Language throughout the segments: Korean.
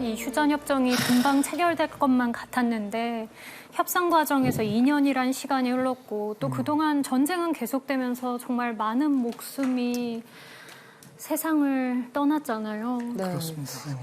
이 휴전 협정이 금방 체결될 것만 같았는데 협상 과정에서 2년이란 시간이 흘렀고 또 그동안 전쟁은 계속되면서 정말 많은 목숨이 세상을 떠났잖아요. 네.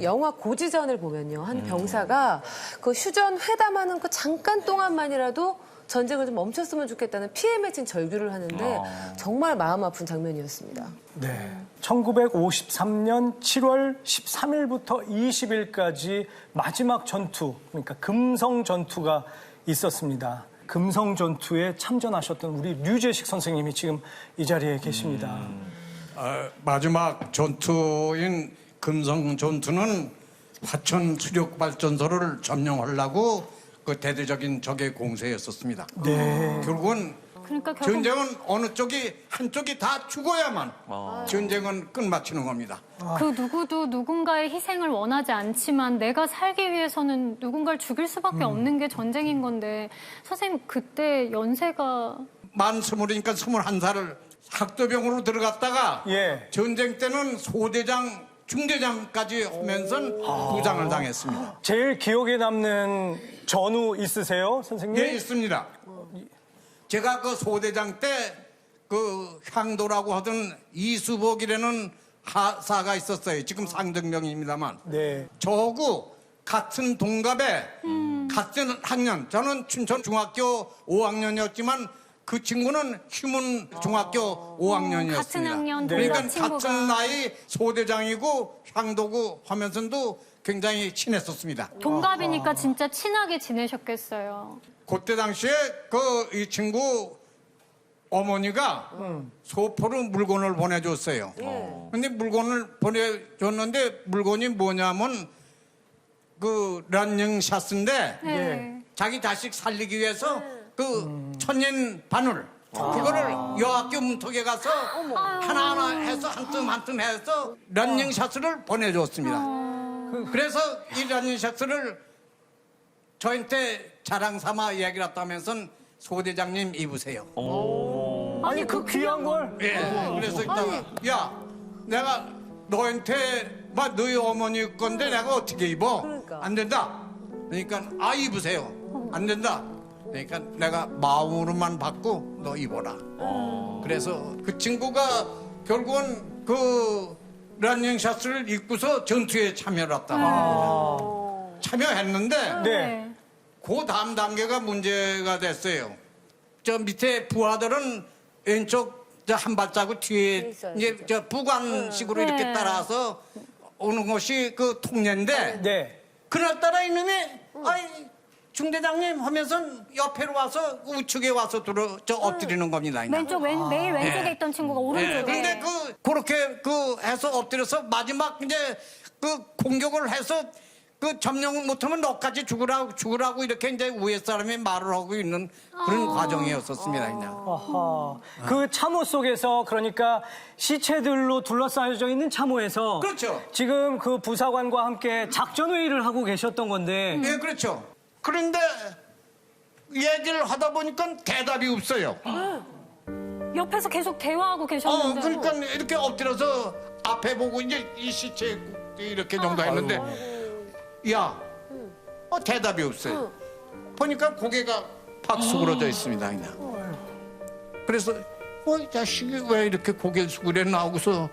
영화 고지전을 보면요. 한 병사가 그 휴전 회담하는 그 잠깐 동안만이라도 전쟁을 좀 멈췄으면 좋겠다는 피에 맺힌 절규를 하는데 정말 마음 아픈 장면이었습니다. 네. 1953년 7월 13일부터 20일까지 마지막 전투, 그러니까 금성 전투가 있었습니다. 금성 전투에 참전하셨던 우리 류재식 선생님이 지금 이 자리에 계십니다. 아, 마지막 전투인 금성 전투는 화천 수력 발전소를 점령하려고 그 대대적인 적의 공세였었습니다. 네. 결국은 그러니까 결국 전쟁은 어느 쪽이 한쪽이 다 죽어야만 전쟁은 끝마치는 겁니다. 그 누구도 누군가의 희생을 원하지 않지만 내가 살기 위해서는 누군가를 죽일 수밖에 없는 게 전쟁인 건데 선생님 그때 연세가 만 스물이니까 스물한 살을 학도병으로 들어갔다가 예. 전쟁 때는 소대장, 중대장까지 하면서 부장을 당했습니다. 제일 기억에 남는 전후 있으세요, 선생님? 예, 있습니다. 제가 그 소대장 때 그 향도라고 하던 이수복이라는 하사가 있었어요. 지금 상등병입니다만. 네. 저하고 같은 동갑에 같은 학년. 저는 춘천 중학교 5학년이었지만 그 친구는 휴문 중학교 5학년이었습니다. 같은 학년 그러니까 동갑 친구가. 같은 나이 소대장이고 향도고 하면서도 굉장히 친했었습니다. 동갑이니까 진짜 친하게 지내셨겠어요. 그때 당시에 그 이 친구 어머니가 소포로 물건을 보내줬어요. 근데 물건을 보내줬는데 물건이 뭐냐면 그 런닝 샷인데 네. 자기 자식 살리기 위해서 그 천연 바늘 그거를 여학교 문턱에 가서 하나하나 해서 한뜸 한뜸 해서 런닝 샷을 보내줬습니다. 그래서 이 런닝 샷을 저한테 자랑 삼아 이야기를 했다면서 소대장님 입으세요. 아니, 그 귀한 걸. 예. 그래서 있다가 야 내가 너한테 막 너희 어머니 건데 내가 어떻게 입어? 그러니까. 안 된다. 그러니까 아 입으세요. 안 된다. 그러니까 내가 마음으로만 받고 너 입어라. 그래서 그 친구가 결국은 그 런닝 샷을 입고서 전투에 참여를 했다. 참여했는데 네. 그 다음 단계가 문제가 됐어요. 저 밑에 부하들은 왼쪽 저 한 발자국 뒤에 있어요, 이제 저 부관식으로 이렇게 네. 따라서 오는 것이 그 통례인데 네. 그날따라 이놈이 아이 중대장님 하면서 옆에로 와서 우측에 와서 들어 저 엎드리는 겁니다. 그냥. 왼쪽 왼, 매일 왼쪽에 예. 있던 친구가 예, 오른쪽에. 근데 그 그렇게 그 해서 엎드려서 마지막 이제 그 공격을 해서 그 점령을 못하면 너까지 죽으라고 죽으라고 이렇게 이제 위에 사람이 말을 하고 있는 그런 과정이었었습니다 그냥. 아하. 그 참호 속에서 그러니까 시체들로 둘러싸여져 있는 참호에서 그렇죠. 지금 그 부사관과 함께 작전 회의를 하고 계셨던 건데 예, 그렇죠. 그런데 얘기를 하다 보니까 대답이 없어요. 옆에서 계속 대화하고 어, 계셨는데. 그러니까 이렇게 엎드려서 앞에 보고 이제 이 시체 이렇게 정도 했는데, 야, 어, 대답이 없어요. 보니까 고개가 팍 수그러져 있습니다, 그냥. 그래서, 어, 이 자식이 왜 이렇게 고개를 수그렸나 하고서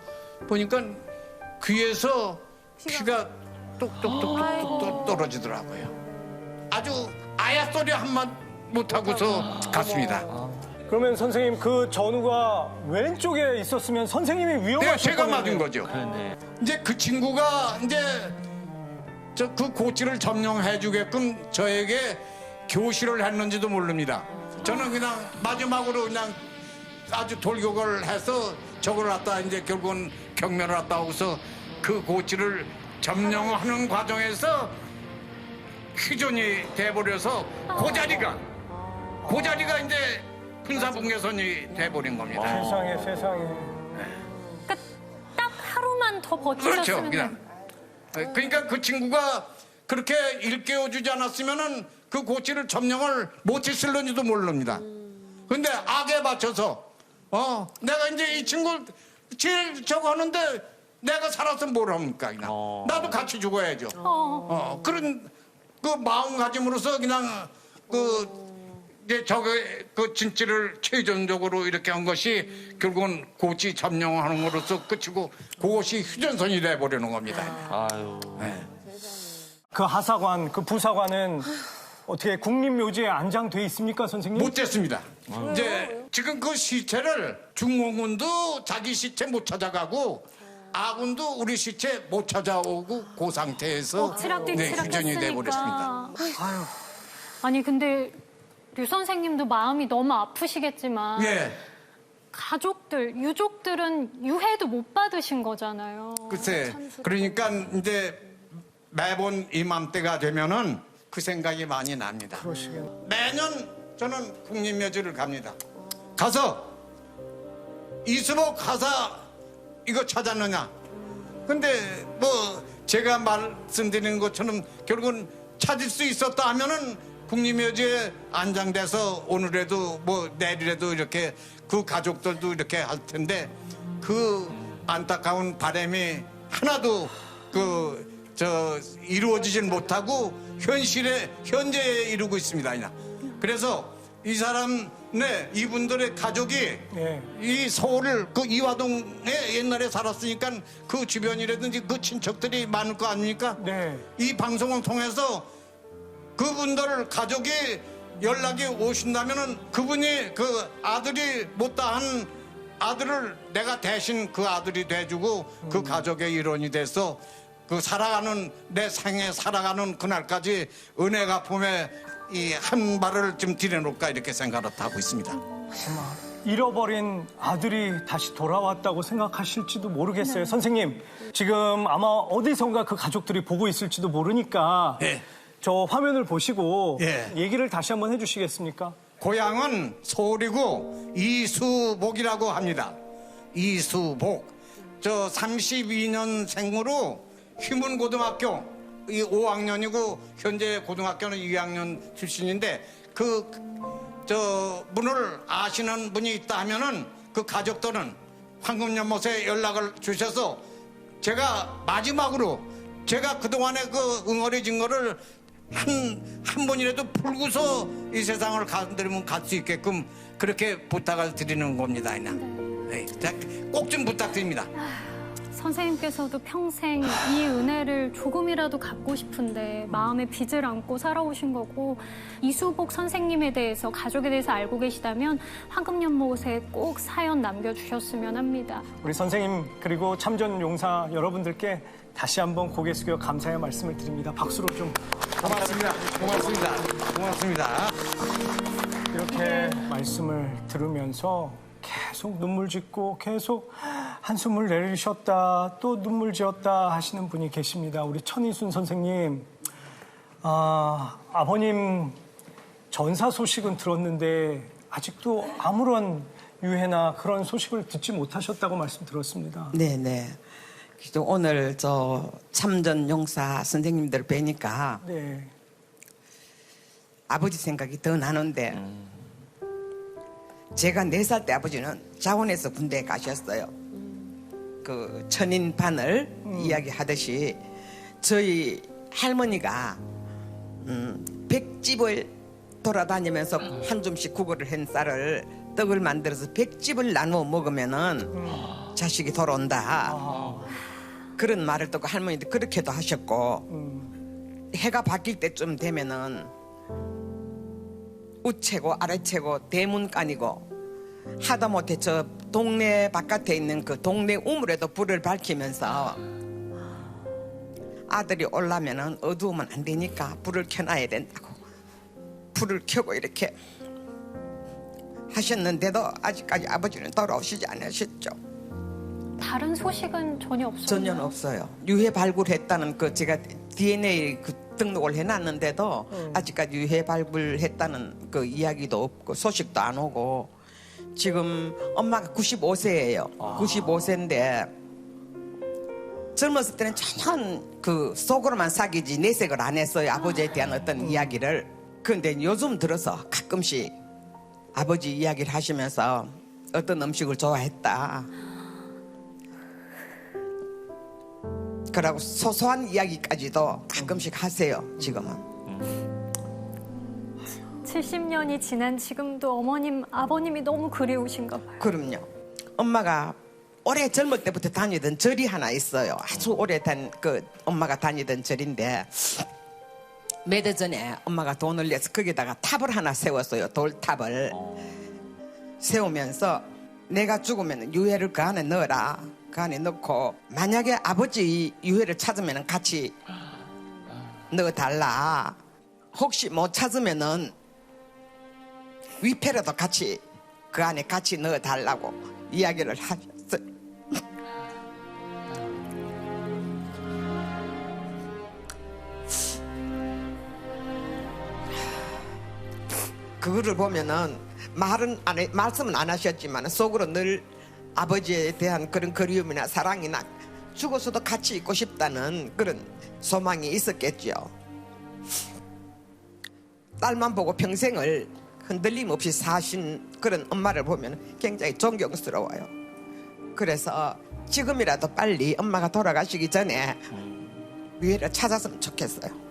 보니까 귀에서 피가 뚝뚝뚝뚝뚝 떨어지더라고요. 아주 아야 소리 한마디 못하고서 갔습니다. 그러면 선생님 그 전우가 왼쪽에 있었으면 선생님이 네, 위험하셨 제가 맞은 거죠. 이제 그 친구가 이제 저 그 고치를 점령해 주게끔 저에게 교실을 했는지도 모릅니다. 저는 그냥 마지막으로 그냥 아주 돌격을 해서 저걸 갖다 이제 결국은 경멸을 했다 하고서 그 고치를 점령하는 과정에서 휴전이 돼버려서 그 자리가 그 자리가 이제 군사분계선이 돼버린 겁니다. 세상에 세상에 그러니까 딱 하루만 더 그렇죠. 버티셨으면 그냥. 그러니까 그 친구가 그렇게 일깨워 주지 않았으면은 그 고치를 점령을 못 했을는지도 모릅니다. 근데 악에 맞춰서 어 내가 이제 이 친구 제일 저거 하는데 내가 살았으면 뭘 합니까 그냥 나도 같이 죽어야죠. 어. 어 그런 그 마음가짐으로서 그냥 그 이제 저게 그 진치를 최전적으로 이렇게 한 것이 결국은 고치 점령하는 것으로서 끝이고 그것이 휴전선이 돼 버리는 겁니다. 아유. 그 하사관, 그 부사관은 어떻게 국립묘지에 안장돼 있습니까, 선생님? 못 됐습니다. 이제 지금 그 시체를 중공군도 자기 시체 못 찾아가고 아군도 우리 시체 못 찾아오고 그 상태에서 엎치락뒤치락 휴전이 돼 버렸습니다. 했으니까. 아니 근데 류 선생님도 마음이 너무 아프시겠지만 예. 가족들, 유족들은 유해도 못 받으신 거잖아요. 글쎄, 그러니까 이제 매번 이맘때가 되면은 그 생각이 많이 납니다. 매년 저는 국립묘지를 갑니다. 가서 이수복 가사 이거 찾았느냐? 근데 뭐 제가 말씀드리는 것처럼 결국은 찾을 수 있었다 하면은 국립묘지에 안장돼서 오늘에도 뭐 내일에도 이렇게 그 가족들도 이렇게 할 텐데 그 안타까운 바람이 하나도 그 저 이루어지질 못하고 현실에 현재에 이루고 있습니다. 그래서 이 사람 네 이분들의 가족이 예. 이 서울을 그 이화동에 옛날에 살았으니까 그 주변이라든지 그 친척들이 많을 거 아닙니까? 네. 이 방송을 통해서 그분들 가족이 연락이 오신다면은 그분이 그 아들이 못다한 아들을 내가 대신 그 아들이 돼주고 그 가족의 일원이 돼서 그 살아가는 내 생에 살아가는 그날까지 은혜가 품에 이한 발을 좀 들여놓을까 이렇게 생각을 하고 있습니다. 잃어버린 아들이 다시 돌아왔다고 생각하실지도 모르겠어요. 선생님, 지금 아마 어디선가 그 가족들이 보고 있을지도 모르니까 예. 저 화면을 보시고 예. 얘기를 다시 한번 해주시겠습니까? 고향은 서울이고 이수복이라고 합니다. 이수복. 저 32년생으로 휘문고등학교 이 5학년이고 현재 고등학교는 2학년 출신인데 그 저 분을 아시는 분이 있다 하면은 그 가족들은 황금연못에 연락을 주셔서 제가 마지막으로 제가 그동안에 그 응어리진 거를 한, 한 번이라도 풀고서 이 세상을 가들으면 갈 수 있게끔 그렇게 부탁을 드리는 겁니다. 네. 꼭좀 부탁드립니다. 선생님께서도 평생 이 은혜를 조금이라도 갚고 싶은데 마음에 빚을 안고 살아오신 거고 이수복 선생님에 대해서 가족에 대해서 알고 계시다면 황금연못에 꼭 사연 남겨주셨으면 합니다. 우리 선생님 그리고 참전 용사 여러분들께 다시 한번 고개 숙여 감사의 말씀을 드립니다. 박수로 좀 고맙습니다. 고맙습니다. 고맙습니다. 이렇게 말씀을 들으면서 계속 눈물 짓고 계속 한숨을 내리셨다 또 눈물 지었다 하시는 분이 계십니다. 우리 천희순 선생님, 아, 아버님 전사 소식은 들었는데 아직도 아무런 유해나 그런 소식을 듣지 못하셨다고 말씀 들었습니다. 네네. 그래도 오늘 저 참전 용사 선생님들 뵈니까 네. 아버지 생각이 더 나는데 제가 네 살 때 아버지는 자원에서 군대에 가셨어요. 그 천인 반을 이야기하듯이 저희 할머니가 음, 백집을 돌아다니면서 한 줌씩 국어를 한 쌀을 떡을 만들어서 백집을 나누어 먹으면은 자식이 돌아온다. 그런 말을 듣고 할머니도 그렇게도 하셨고 해가 바뀔 때쯤 되면은 우체고 아래체고 대문간이고 하다못해 저 동네 바깥에 있는 그 동네 우물에도 불을 밝히면서 아들이 올라면은 어두우면 안 되니까 불을 켜놔야 된다고 불을 켜고 이렇게 하셨는데도 아직까지 아버지는 돌아오시지 않으셨죠. 다른 소식은 전혀 없었나요? 전혀 없어요. 유해 발굴했다는 그 제가 DNA 그 등록을 해놨는데도 아직까지 유해 발굴했다는 그 이야기도 없고 소식도 안 오고 지금 엄마가 95세예요. 95세인데 젊었을 때는 전혀 그 속으로만 사귀지 내색을 안 했어요. 아버지에 대한 어떤 이야기를. 그런데 요즘 들어서 가끔씩 아버지 이야기를 하시면서 어떤 음식을 좋아했다. 그러고 소소한 이야기까지도 가끔씩 하세요. 지금은. 70년이 지난 지금도 어머님, 아버님이 너무 그리우신가 봐요. 그럼요. 엄마가 오래 젊을 때부터 다니던 절이 하나 있어요. 아주 오래 단그 엄마가 다니던 절인데 몇 해 전에 엄마가 돈을 내서 거기다가 탑을 하나 세웠어요. 돌탑을 세우면서 내가 죽으면 유해를 그 안에 넣어라. 그 안에 넣고 만약에 아버지 유해를 찾으면 같이 넣어달라. 혹시 못 찾으면은 위패라도 같이 그 안에 같이 넣어 달라고 이야기를 하셨어요. 그거를 보면은 말은 안 해, 말씀은 안 하셨지만 속으로 늘 아버지에 대한 그런 그리움이나 사랑이나 죽어서도 같이 있고 싶다는 그런 소망이 있었겠죠. 딸만 보고 평생을 흔들림 없이 사신 그런 엄마를 보면 굉장히 존경스러워요. 그래서 지금이라도 빨리 엄마가 돌아가시기 전에 위해를 찾았으면 좋겠어요.